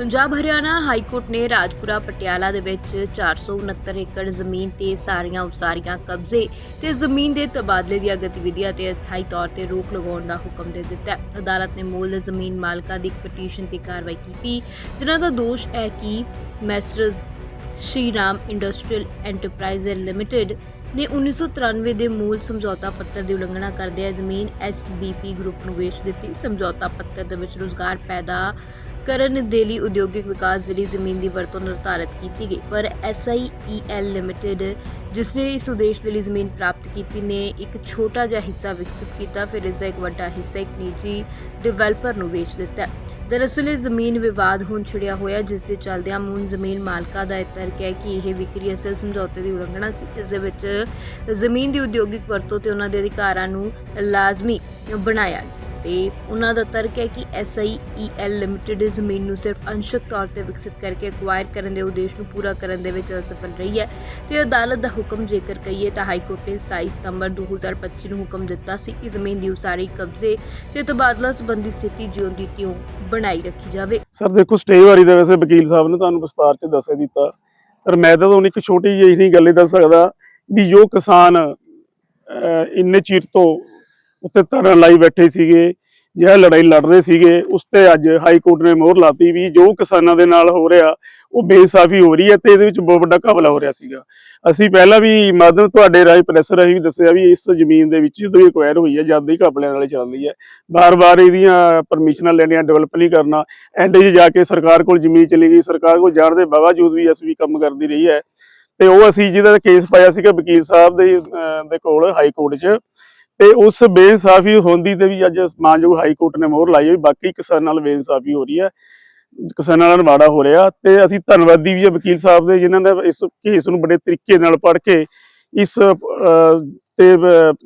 Punjab Haryana high court ਨੇ ਰਾਜਪੁਰਾ ਪਟਿਆਲਾ ਦੇ ਵਿੱਚ 469 ਏਕੜ ਜ਼ਮੀਨ ਤੇ ਸਾਰੀਆਂ ਉਸਾਰੀਆਂ ਕਬਜ਼ੇ ਤੇ ਜ਼ਮੀਨ ਦੇ ਤਬਾਦਲੇ ਦੀਆਂ ਗਤੀਵਿਧੀਆਂ ਤੇ ਅਸਥਾਈ ਤੌਰ ਤੇ ਰੋਕ ਲਗਾਉਣ ਦਾ ਹੁਕਮ ਦੇ ਦਿੱਤਾ ਹੈ। ਅਦਾਲਤ ਨੇ ਮੂਲ ਜ਼ਮੀਨ ਮਾਲਕਾਂ ਦੀ ਇੱਕ ਪਟੀਸ਼ਨ ਤੇ ਕਾਰਵਾਈ ਕੀਤੀ, ਜਿਨ੍ਹਾਂ ਦਾ ਦੋਸ਼ ਹੈ ਕਿ messrs Shriram industrial enterprises limited ਨੇ 1993 ਦੇ ਮੂਲ ਸਮਝੌਤਾ ਪੱਤਰ ਦੀ ਉਲੰਘਣਾ ਕਰਦਿਆਂ ਜ਼ਮੀਨ SBP ਗਰੁੱਪ ਨੂੰ ਵੇਚ ਦਿੱਤੀ। ਸਮਝੌਤਾ ਪੱਤਰ ਦੇ ਵਿੱਚ ਰੁਜ਼ਗਾਰ ਪੈਦਾ ਕਰਨ ਦੇ ਲਈ ਉਦਯੋਗਿਕ ਵਿਕਾਸ ਦੇ ਲਈ ਜ਼ਮੀਨ ਦੀ ਵਰਤੋਂ ਨਿਰਧਾਰਤ ਕੀਤੀ ਗਈ, ਪਰ SIEL ਲਿਮਟਿਡ, ਜਿਸ ਨੇ ਇਸ ਉਦੇਸ਼ ਦੇ ਲਈ ਜ਼ਮੀਨ ਪ੍ਰਾਪਤ ਕੀਤੀ, ਨੇ ਇੱਕ ਛੋਟਾ ਜਿਹਾ ਹਿੱਸਾ ਵਿਕਸਿਤ ਕੀਤਾ, ਫਿਰ ਇਸ ਦਾ ਇੱਕ ਵੱਡਾ ਹਿੱਸਾ ਇੱਕ ਨਿੱਜੀ ਡਿਵੈਲਪਰ ਨੂੰ ਵੇਚ ਦਿੱਤਾ। ਦਰਅਸਲ, ਇਹ ਜ਼ਮੀਨ ਵਿਵਾਦ ਹੁਣ ਛਿੜਿਆ ਹੋਇਆ, ਜਿਸ ਦੇ ਚੱਲਦਿਆਂ ਮੂਨ ਜ਼ਮੀਨ ਮਾਲਕਾਂ ਦਾ ਇਹ ਤਰਕ ਹੈ ਕਿ ਇਹ ਵਿਕਰੀ ਅਸਲ ਸਮਝੌਤੇ ਦੀ ਉਲੰਘਣਾ ਸੀ ਇਸ ਦੇ ਵਿੱਚ ਜ਼ਮੀਨ ਦੀ ਉਦਯੋਗਿਕ ਵਰਤੋਂ ਤੇ ਉਹਨਾਂ ਦੇ ਅਧਿਕਾਰਾਂ ਨੂੰ ਲਾਜ਼ਮੀ ਬਣਾਇਆ ਗਿਆ। ਤੇ ਉਹਨਾਂ ਦਾ ਤਰਕ ਹੈ ਕਿ SIEL ਲਿਮਟਿਡ ਜ਼ਮੀਨ ਨੂੰ ਸਿਰਫ ਅੰਸ਼ਕ ਤੌਰ ਤੇ ਵਿਕਸਿਤ ਕਰਕੇ ਐਕਵਾਇਰ ਕਰਨ ਦੇ ਉਦੇਸ਼ ਨੂੰ ਪੂਰਾ ਕਰਨ ਦੇ ਵਿੱਚ ਅਸਫਲ ਰਹੀ ਹੈ ਤੇ ਅਦਾਲਤ ਦਾ ਹੁਕਮ ਜੇਕਰ ਕਹੀਏ ਤਾਂ ਹਾਈ ਕੋਰਟ ਨੇ 27 ਸਤੰਬਰ 2025 ਨੂੰ ਹੁਕਮ ਦਿੱਤਾ ਸੀ ਕਿ ਜ਼ਮੀਨ ਦੀ ਉਸਾਰੀ ਕਬਜ਼ੇ ਤੇ ਤਬਾਦਲਾ ਸੰਬੰਧੀ ਸਥਿਤੀ ਜਿਉਂ ਦੀ ਤਿਉਂ ਬਣਾਈ ਰੱਖੀ ਜਾਵੇ। ਸਰ ਦੇਖੋ, ਸਟੇ ਵਾਰੀ ਦਾ ਵੈਸੇ ਵਕੀਲ ਸਾਹਿਬ ਨੇ ਤੁਹਾਨੂੰ ਵਿਸਤਾਰ ਚ ਦੱਸ ਦਿੱਤਾ। ਪਰ ਮੈਂ ਤਾਂ ਤੁਹਾਨੂੰ ਇੱਕ ਛੋਟੀ ਜਿਹੀ ਗੱਲ ਹੀ ਦੱਸ ਸਕਦਾ ਵੀ ਜੋ ਕਿਸਾਨ ਇੰਨੇ ਚਿਰ ਤੋਂ ਉੱਤੇ ਧਰਨ ਲਾਈ ਬੈਠੇ ਸੀਗੇ, ਜਿਹੜਾ ਲੜਾਈ ਲੜ ਰਹੇ ਸੀਗੇ, ਉਸ ਤੇ ਅੱਜ ਹਾਈ ਕੋਰਟ ਨੇ ਮੋਹਰ ਲਾਤੀ ਵੀ ਜੋ ਕਿਸਾਨਾਂ ਦੇ ਨਾਲ ਹੋ ਰਿਹਾ, ਉਹ ਬੇਇਨਸਾਫੀ ਹੋ ਰਹੀ ਹੈ ਤੇ ਇਹਦੇ ਵਿੱਚ ਬਹੁਤ ਵੱਡਾ ਘਪਲਾ ਹੋ ਰਿਹਾ ਸੀਗਾ। ਅਸੀਂ ਪਹਿਲਾਂ ਵੀ ਮਾਧਵ ਤੁਹਾਡੇ ਰਾਹੀਂ ਪ੍ਰੈਸ ਰਾਹੀਂ ਵੀ ਦੱਸਿਆ ਵੀ ਇਸ ਜ਼ਮੀਨ ਦੇ ਵਿੱਚ ਜਦੋਂ ਐਕਵਾਇਰ ਹੋਈ ਹੈ, ਜਦ ਦੀ ਘਪਲਿਆਂ ਨਾਲੇ ਚੱਲਦੀ ਹੈ, ਬਾਰ-ਬਾਰ ਇਹਦੀਆਂ ਪਰਮਿਸ਼ਨਾਂ ਲੈਣੀਆਂ ਡਿਵੈਲਪ ਨਹੀਂ ਕਰਨਾ ਐਂਡ 'ਚ ਜਾ ਕੇ ਸਰਕਾਰ ਕੋਲ ਜ਼ਮੀਨ ਚਲੀ ਗਈ, ਸਰਕਾਰ ਕੋਲ ਜਾਣ ਦੇ ਬਾਵਜੂਦ ਵੀ ਐਸਵੀ ਕੰਮ ਕਰਦੀ ਰਹੀ ਹੈ। ਤੇ ਉਹ ਅਸੀਂ ਜਿਹਦਾ ਕੇਸ ਪਾਇਆ ਸੀਗਾ ਵਕੀਲ ਸਾਹਿਬ ਦੇ ਦੇ ਕੋਲ ਹਾਈ ਕੋਰਟ 'ਚ ਤੇ ਉਸ ਬੇਇਨਸਾਫੀ ਹੁੰਦੀ ਤੇ ਵੀ ਅੱਜ ਮਾਨਯੋਗ ਹਾਈ ਕੋਰਟ ਨੇ ਮੋਹਰ ਲਾਈ ਹੈ ਵੀ ਬਾਕੀ ਕਿਸਾਨਾਂ ਨਾਲ ਬੇਇਨਸਾਫੀ ਹੋ ਰਹੀ ਹੈ, ਕਿਸਾਨਾਂ ਨਾਲ ਮਾੜਾ ਹੋ ਰਿਹਾ ਤੇ ਅਸੀਂ ਧੰਨਵਾਦੀ ਵੀ ਆ ਵਕੀਲ ਸਾਹਿਬ ਦੇ, ਜਿਨ੍ਹਾਂ ਨੇ ਇਸ ਕੇਸ ਨੂੰ ਬੜੇ ਤਰੀਕੇ ਨਾਲ ਪੜ੍ਹ ਕੇ ਇਸ ਤੇ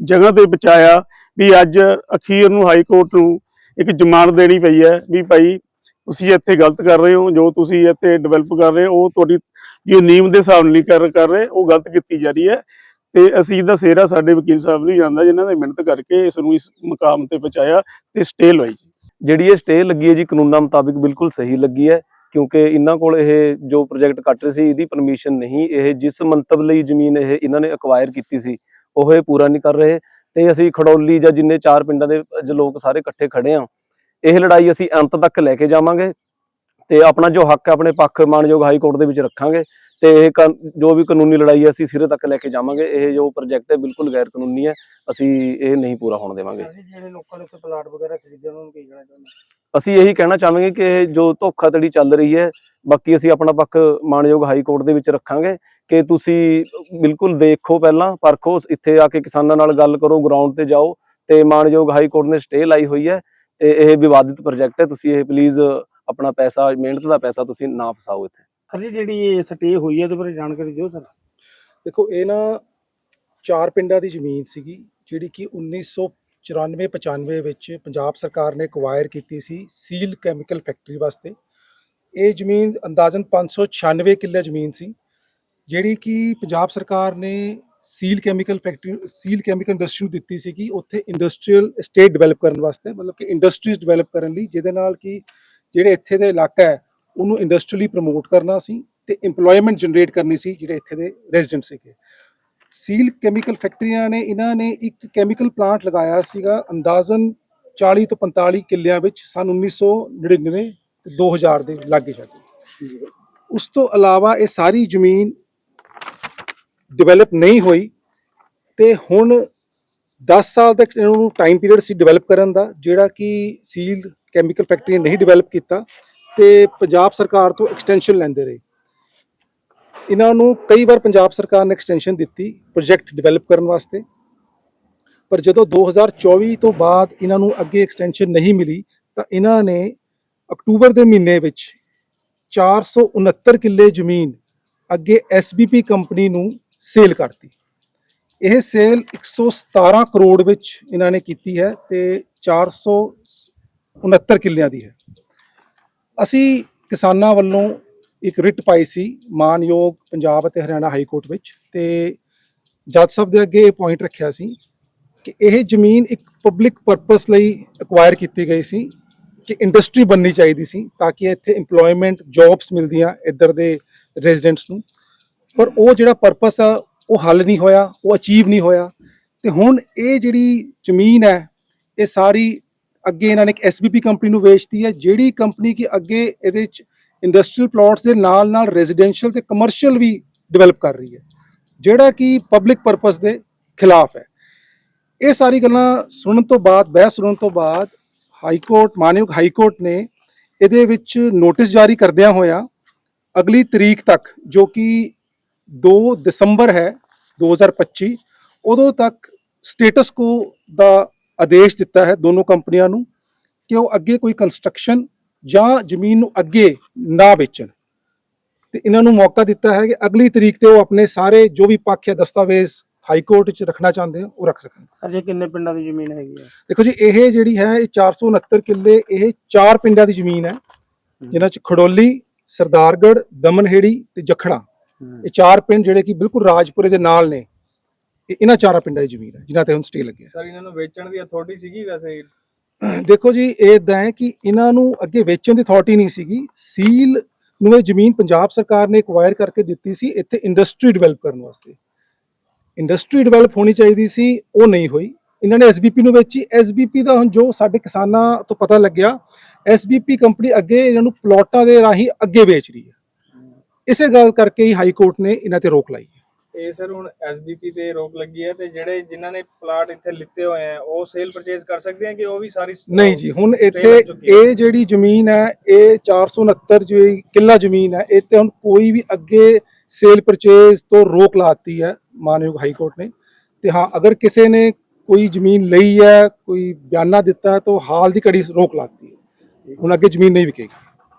ਜਗ੍ਹਾ ਤੇ ਬਚਾਇਆ ਵੀ ਅੱਜ ਅਖੀਰ ਨੂੰ ਹਾਈ ਕੋਰਟ ਨੂੰ ਇੱਕ ਜ਼ਮਾਨਤ ਦੇਣੀ ਪਈ ਹੈ ਵੀ ਭਾਈ ਤੁਸੀਂ ਇੱਥੇ ਗਲਤ ਕਰ ਰਹੇ ਹੋ, ਜੋ ਤੁਸੀਂ ਇੱਥੇ ਡਿਵੈਲਪ ਕਰ ਰਹੇ ਹੋ, ਉਹ ਤੁਹਾਡੀ, ਜੋ ਨੀਮ ਦੇ ਹਿਸਾਬ ਨਾਲ ਨਹੀਂ ਕਰ ਕਰ ਰਹੇ, ਉਹ ਗਲਤ ਕੀਤੀ ਜਾ ਰਹੀ ਹੈ। ਤੇ ਅਸੀਂ ਇਹਦਾ ਸਿਹਰਾ ਸਾਡੇ ਵਕੀਲ ਸਾਹਿਬ ਨੂੰ ਜਾਂਦਾ, ਜਿਨ੍ਹਾਂ ਨੇ ਮਿਹਨਤ ਕਰਕੇ ਇਸ ਨੂੰ ਇਸ ਮੁਕਾਮ ਤੇ ਪਹੁੰਚਾਇਆ ਤੇ ਸਟੇ ਲਵਾਈ ਜਿਹੜੀ ਇਹ ਸਟੇ ਲੱਗੀ ਹੈ ਜੀ, ਕਾਨੂੰਨਾਂ ਮੁਤਾਬਿਕ ਬਿਲਕੁਲ ਸਹੀ ਲੱਗੀ ਹੈ, ਕਿਉਂਕਿ ਇਹਨਾਂ ਕੋਲ ਇਹ ਜੋ ਪ੍ਰੋਜੈਕਟ ਕੱਟ ਰਹੇ ਸੀ, ਇਹਦੀ ਪਰਮਿਸ਼ਨ ਨਹੀਂ, ਇਹ ਜਿਸ ਮੰਤਵ ਲਈ ਜ਼ਮੀਨ ਇਹ ਇਹਨਾਂ ਨੇ ਅਕਵਾਇਰ ਕੀਤੀ ਸੀ, ਉਹ ਇਹ ਪੂਰਾ ਨਹੀਂ ਕਰ ਰਹੇ ਤੇ ਅਸੀਂ ਖੜੌਲੀ ਜਾਂ ਜਿੰਨੇ ਚਾਰ ਪਿੰਡਾਂ ਦੇ ਅੱਜ ਲੋਕ ਸਾਰੇ ਇਕੱਠੇ ਖੜੇ ਆ ਇਹ ਲੜਾਈ ਅਸੀਂ ਅੰਤ ਤੱਕ ਲੈ ਕੇ ਜਾਵਾਂਗੇ ਤੇ ਆਪਣਾ ਜੋ ਹੱਕ ਹੈ, ਆਪਣੇ ਪੱਖ ਮਾਨਯੋਗ ਹਾਈ ਕੋਰਟ ਦੇ ਵਿੱਚ ਰੱਖਾਂਗੇ। ਤੇ ਇਹ ਜੋ ਵੀ ਕਾਨੂੰਨੀ ਲੜਾਈ ਹੈ ਅਸੀਂ ਸਿਰੇ ਤੱਕ ਲੈ ਕੇ ਜਾਵਾਂਗੇ। ਇਹ ਜੋ ਪ੍ਰੋਜੈਕਟ ਹੈ ਬਿਲਕੁਲ ਗੈਰ ਕਾਨੂੰਨੀ ਹੈ। ਅਸੀਂ ਇਹ ਨਹੀਂ ਪੂਰਾ ਹੋਣ ਦੇਵਾਂਗੇ। ਜਿਹੜੇ ਲੋਕਾਂ ਨੇ ਉੱਥੇ ਪਲਾਟ ਵਗੈਰਾ ਖਰੀਦੇ ਉਹਨਾਂ ਨੂੰ ਕੀ ਕਹਿਣਾ ਚਾਹੁੰਦੇ ਅਸੀਂ ਇਹੀ ਕਹਿਣਾ ਚਾਹਾਂਗੇ ਕਿ ਇਹ ਜੋ ਧੋਖਾਧੜੀ ਚੱਲ ਰਹੀ ਹੈ ਬਾਕੀ ਅਸੀਂ ਆਪਣਾ ਪੱਖ ਮਾਨਯੋਗ ਹਾਈ ਕੋਰਟ ਦੇ ਵਿੱਚ ਰੱਖਾਂਗੇ ਕਿ ਤੁਸੀਂ ਬਿਲਕੁਲ ਦੇਖੋ ਪਹਿਲਾਂ ਪਰਖੋ ਇੱਥੇ ਆ ਕੇ ਕਿਸਾਨਾਂ ਨਾਲ ਗੱਲ ਕਰੋ ਗਰਾਊਂਡ ਤੇ ਜਾਓ ਤੇ ਮਾਨਯੋਗ ਹਾਈ ਕੋਰਟ ਨੇ ਸਟੇ ਲਾਈ ਹੋਈ ਹੈ ਤੇ ਇਹ ਵਿਵਾਦਿਤ ਪ੍ਰੋਜੈਕਟ ਹੈ। ਤੁਸੀਂ ਇਹ ਪਲੀਜ਼ ਆਪਣਾ ਪੈਸਾ ਮਿਹਨਤ ਦਾ ਪੈਸਾ ਤੁਸੀਂ ਨਾ ਫਸਾਓ ਇੱਥੇ। ਸਰ ਜੀ ਜਿਹੜੀ ਇਹ ਸਟੇ ਹੋਈ ਹੈ ਇਹਦੇ ਬਾਰੇ ਜਾਣਕਾਰੀ ਦਿਓ ਸਰ ਦੇਖੋ, ਇਹ ਨਾ ਚਾਰ ਪਿੰਡਾਂ ਦੀ ਜ਼ਮੀਨ ਸੀਗੀ, ਜਿਹੜੀ ਕਿ 1994-95 ਵਿੱਚ ਪੰਜਾਬ ਸਰਕਾਰ ਨੇ ਐਕਵਾਇਰ ਕੀਤੀ ਸੀ ਸੀਲ ਕੈਮੀਕਲ ਫੈਕਟਰੀ ਵਾਸਤੇ। ਇਹ ਜ਼ਮੀਨ ਅੰਦਾਜ਼ਨ 596 ਕਿੱਲੇ ਜ਼ਮੀਨ ਸੀ, ਜਿਹੜੀ ਕਿ ਪੰਜਾਬ ਸਰਕਾਰ ਨੇ seal chemical factory seal chemical industry ਨੂੰ ਦਿੱਤੀ ਸੀ ਕਿ ਉੱਥੇ ਇੰਡਸਟਰੀਅਲ ਸਟੇਟ ਡਿਵੈਲਪ ਕਰਨ ਵਾਸਤੇ, ਮਤਲਬ ਕਿ ਇੰਡਸਟਰੀਜ਼ ਡਿਵੈਲਪ ਕਰਨ ਲਈ, ਜਿਹਦੇ ਨਾਲ ਕਿ ਜਿਹੜੇ ਇੱਥੇ ਦੇ ਇਲਾਕਾ ਹੈ ਉਹਨੂੰ ਇੰਡਸਟਰੀਅਲੀ ਪ੍ਰਮੋਟ ਕਰਨਾ ਸੀ ਤੇ EMPLOYMENT ਜਨਰੇਟ ਕਰਨੀ ਸੀ, ਜਿਹੜੇ ਇੱਥੇ ਦੇ ਰੈਜ਼ੀਡੈਂਟ ਸੀਗੇ। ਸੀਲ ਕੈਮੀਕਲ ਫੈਕਟਰੀਆਂ ਨੇ, ਇਹਨਾਂ ਨੇ ਇੱਕ ਕੈਮੀਕਲ ਪਲਾਂਟ ਲਗਾਇਆ ਸੀਗਾ ਅੰਦਾਜ਼ਨ 40 ਤੋਂ 45 ਕਿੱਲਿਆਂ ਵਿੱਚ, ਸਨ 1999 ਤੇ 2000 ਦੇ ਲਾਗੇ ਛਾਗੇ। ਉਸ ਤੋਂ ਇਲਾਵਾ ਇਹ ਸਾਰੀ ਜ਼ਮੀਨ ਡਿਵੈਲਪ ਨਹੀਂ ਹੋਈ ਤੇ ਹੁਣ 10 ਸਾਲ ਤੱਕ ਇਹਨੂੰ ਟਾਈਮ ਪੀਰੀਅਡ ਸੀ ਡਿਵੈਲਪ ਕਰਨ ਦਾ, ਜਿਹੜਾ ਕਿ ਸੀਲ ਕੈਮੀਕਲ ਫੈਕਟਰੀ ਨਹੀਂ ਡਿਵੈਲਪ ਕੀਤਾ। ਤੇ ਪੰਜਾਬ ਸਰਕਾਰ ਤੋਂ ਐਕਸਟੈਂਸ਼ਨ ਲੈਂਦੇ ਰਹੇ। ਇਹਨਾਂ ਨੂੰ ਕਈ ਵਾਰ ਪੰਜਾਬ ਸਰਕਾਰ ਨੇ ਐਕਸਟੈਂਸ਼ਨ ਦਿੱਤੀ ਪ੍ਰੋਜੈਕਟ ਡਿਵੈਲਪ ਕਰਨ ਵਾਸਤੇ। ਪਰ ਜਦੋਂ 2024 ਤੋਂ ਬਾਅਦ ਇਹਨਾਂ ਨੂੰ ਅੱਗੇ ਐਕਸਟੈਂਸ਼ਨ ਨਹੀਂ ਮਿਲੀ, ਤਾਂ ਇਹਨਾਂ ਨੇ ਅਕਤੂਬਰ ਦੇ ਮਹੀਨੇ ਵਿੱਚ 469 ਕਿੱਲੇ ਜ਼ਮੀਨ ਅੱਗੇ SBP ਕੰਪਨੀ ਨੂੰ ਸੇਲ ਕਰਤੀ। ਇਹ ਸੇਲ 117 ਕਰੋੜ ਵਿੱਚ ਇਹਨਾਂ ਨੇ ਕੀਤੀ ਹੈ ਤੇ 469 ਕਿੱਲਿਆਂ ਦੀ ਹੈ। ਅਸੀਂ ਕਿਸਾਨਾਂ ਵੱਲੋਂ ਇੱਕ ਰਿਟ ਪਾਈ ਸੀ ਮਾਨਯੋਗ ਪੰਜਾਬ ਅਤੇ ਹਰਿਆਣਾ ਹਾਈ ਕੋਰਟ ਵਿੱਚ ਤੇ ਜੱਜ ਸਾਹਿਬ ਦੇ ਅੱਗੇ ਇਹ ਪੁਆਇੰਟ ਰੱਖਿਆ ਸੀ ਕਿ ਇਹ ਜ਼ਮੀਨ ਇੱਕ ਪਬਲਿਕ ਪਰਪਸ ਲਈ ਐਕਵਾਇਰ ਕੀਤੀ ਗਈ ਸੀ ਕਿ ਇੰਡਸਟਰੀ ਬਣਨੀ ਚਾਹੀਦੀ ਸੀ ਤਾਂ ਕਿ ਇੱਥੇ EMPLOYMENT ਜੌਬਸ ਮਿਲਦੀਆਂ ਇੱਧਰ ਦੇ ਰੈਜ਼ੀਡੈਂਟਸ ਨੂੰ। ਪਰ ਉਹ ਜਿਹੜਾ ਪਰਪਸ ਆ, ਉਹ ਹੱਲ ਨਹੀਂ ਹੋਇਆ, ਉਹ ਅਚੀਵ ਨਹੀਂ ਹੋਇਆ ਤੇ ਹੁਣ ਇਹ ਜਿਹੜੀ ਜ਼ਮੀਨ ਹੈ, ਇਹ ਸਾਰੀ ਅੱਗੇ ਇਹਨਾਂ ਨੇ ਇੱਕ ਐਸਬੀਪੀ ਕੰਪਨੀ ਨੂੰ ਵੇਚਤੀ ਹੈ, ਜਿਹੜੀ ਕੰਪਨੀ ਕਿ ਅੱਗੇ ਇਹਦੇ ਵਿੱਚ ਇੰਡਸਟਰੀਅਲ ਪਲਾਟਸ ਦੇ ਨਾਲ ਨਾਲ ਰੈਜ਼ੀਡੈਂਸ਼ੀਅਲ ਤੇ ਕਮਰਸ਼ੀਅਲ ਵੀ ਡਿਵੈਲਪ ਕਰ ਰਹੀ ਹੈ, ਜਿਹੜਾ ਕਿ ਪਬਲਿਕ ਪਰਪਸ ਦੇ ਖਿਲਾਫ ਹੈ। ਇਹ ਸਾਰੀ ਗੱਲਾਂ ਸੁਣਨ ਤੋਂ ਬਾਅਦ, ਬਹਿਸ ਸੁਣਨ ਤੋਂ ਬਾਅਦ ਹਾਈ ਕੋਰਟ ਮਾਨਯੋਗ ਹਾਈ ਕੋਰਟ ਨੇ ਇਹਦੇ ਵਿੱਚ ਨੋਟਿਸ ਜਾਰੀ ਕਰਦਿਆਂ ਹੋਇਆ ਅਗਲੀ ਤਰੀਕ ਤੱਕ, ਜੋ ਕਿ 2 ਦਸੰਬਰ ਹੈ 2025 ਉਦੋਂ ਤੱਕ ਸਟੇਟਸ ਕੋ ਦਾ ਆਦੇਸ਼ ਦਿੱਤਾ ਹੈ ਦੋਨੋਂ ਕੰਪਨੀਆਂ ਨੂੰ ਕਿ ਉਹ ਅੱਗੇ ਕੋਈ ਕੰਸਟਰਕਸ਼ਨ ਜਾਂ ਜ਼ਮੀਨ ਨੂੰ ਅੱਗੇ ਨਾ ਵੇਚਣ। ਤੇ ਇਹਨਾਂ ਨੂੰ ਮੌਕਾ ਦਿੱਤਾ ਹੈ ਕਿ ਅਗਲੀ ਤਰੀਕ ਤੇ ਉਹ ਆਪਣੇ ਸਾਰੇ ਜੋ ਵੀ ਪੱਖ ਹੈ ਦਸਤਾਵੇਜ਼ ਹਾਈ ਕੋਰਟ ਵਿੱਚ ਰੱਖਣਾ ਚਾਹੁੰਦੇ ਉਹ ਰੱਖ ਸਕਣ। ਅਜੇ ਕਿੰਨੇ ਪਿੰਡਾਂ ਦੀ ਜ਼ਮੀਨ ਹੈਗੀ ਹੈ ਦੇਖੋ ਜੀ ਇਹ ਜਿਹੜੀ ਹੈ ਇਹ 469 ਕਿੱਲੇ ਇਹ ਚਾਰ ਪਿੰਡਾਂ ਦੀ ਜ਼ਮੀਨ ਹੈ ਜਿਨ੍ਹਾਂ ਚ ਖੜੋਲੀ ਸਰਦਾਰਗੜ੍ਹ ਦਮਨਹੇੜੀ ਤੇ ਜਖੜਾ। ਇਹ ਚਾਰ ਪਿੰਡ ਜਿਹੜੇ ਕਿ ਬਿਲਕੁਲ ਰਾਜਪੁਰੇ ਦੇ ਨਾਲ ਨੇ ਇਹ ਇਹਨਾਂ ਚਾਰਾਂ ਪਿੰਡਾਂ ਦੀ ਜ਼ਮੀਨ ਹੈ ਜਿਨ੍ਹਾਂ ਤੇ ਹੁਣ ਸਟੇ ਲੱਗਿਆ ਸਰ ਇਹਨਾਂ ਨੂੰ ਵੇਚਣ ਦੀ ਅਥਾਰਟੀ ਸੀਗੀ ਵੈਸੇ? ਦੇਖੋ ਜੀ ਇਹ ਇਦਾਂ ਹੈ ਕਿ ਇਹਨਾਂ ਨੂੰ ਅੱਗੇ ਵੇਚਣ ਦੀ ਅਥਾਰਟੀ ਨਹੀਂ ਸੀਗੀ। ਸੀਲ ਨੂੰ ਇਹ ਜ਼ਮੀਨ ਪੰਜਾਬ ਸਰਕਾਰ ਨੇ ਐਕਵਾਇਰ ਕਰਕੇ ਦਿੱਤੀ ਸੀ ਇੱਥੇ ਇੰਡਸਟਰੀ ਡਿਵੈਲਪ ਕਰਨ ਵਾਸਤੇ। ਇੰਡਸਟਰੀ ਡਿਵੈਲਪ ਹੋਣੀ ਚਾਹੀਦੀ ਸੀ ਉਹ ਨਹੀਂ ਹੋਈ। ਇਹਨਾਂ ਨੇ ਐਸਬੀਪੀ ਨੂੰ ਵੇਚੀ। ਐਸਬੀਪੀ ਦਾ ਹੁਣ ਜੋ ਸਾਡੇ ਕਿਸਾਨਾਂ ਤੋਂ ਪਤਾ ਲੱਗਿਆ ਐਸਬੀਪੀ ਕੰਪਨੀ ਅੱਗੇ ਇਹਨਾਂ ਨੂੰ ਪਲਾਟਾਂ ਦੇ ਰਾਹੀਂ ਅੱਗੇ ਵੇਚ ਰਹੀ ਹੈ। ਇਸੇ ਗੱਲ ਕਰਕੇ ਹੀ ਹਾਈ ਕੋਰਟ ਨੇ ਇਹਨਾਂ ਤੇ ਰੋਕ ਲਾਈ। ਇਹ ਸਰ ਹੁਣ ਐਸਬੀਪੀ ਤੇ ਰੋਕ ਲੱਗੀ ਹੈ ਤੇ ਜਿਹੜੇ ਜਿਨ੍ਹਾਂ ਨੇ ਪਲਾਟ ਇੱਥੇ ਲਿੱਤੇ ਹੋਏ ਆ ਉਹ ਸੇਲ ਪਰਚੇਜ਼ ਕਰ ਸਕਦੇ ਆ ਕਿ ਉਹ ਵੀ ਸਾਰੀ ਨਹੀਂ ਜੀ ਹੁਣ ਇੱਥੇ। ਇਹ ਜਿਹੜੀ ਜ਼ਮੀਨ ਹੈ ਇਹ 469 ਜਿਹੜੀ ਕਿੱਲਾ ਜ਼ਮੀਨ ਹੈ ਤੇ ਹੁਣ ਕੋਈ ਵੀ ਅੱਗੇ ਸੇਲ ਪਰਚੇਜ਼ ਤੋਂ ਰੋਕ ਲਾਤੀ ਹੈ ਮਾਨਯੋਗ ਹਾਈ ਕੋਰਟ ਨੇ। ਤੇ ਹਾਂ ਅਗਰ ਕਿਸੇ ਨੇ ਕੋਈ ਜ਼ਮੀਨ ਲਈ ਹੈ ਕੋਈ ਬਿਆਨਾ ਦਿੱਤਾ ਹੈ ਤਾਂ ਹਾਲ ਦੀ ਘੜੀ ਰੋਕ ਲਾਤੀ ਹੈ। ਹੁਣ ਅੱਗੇ ਜ਼ਮੀਨ ਨਹੀਂ ਵਿਕੇਗੀ।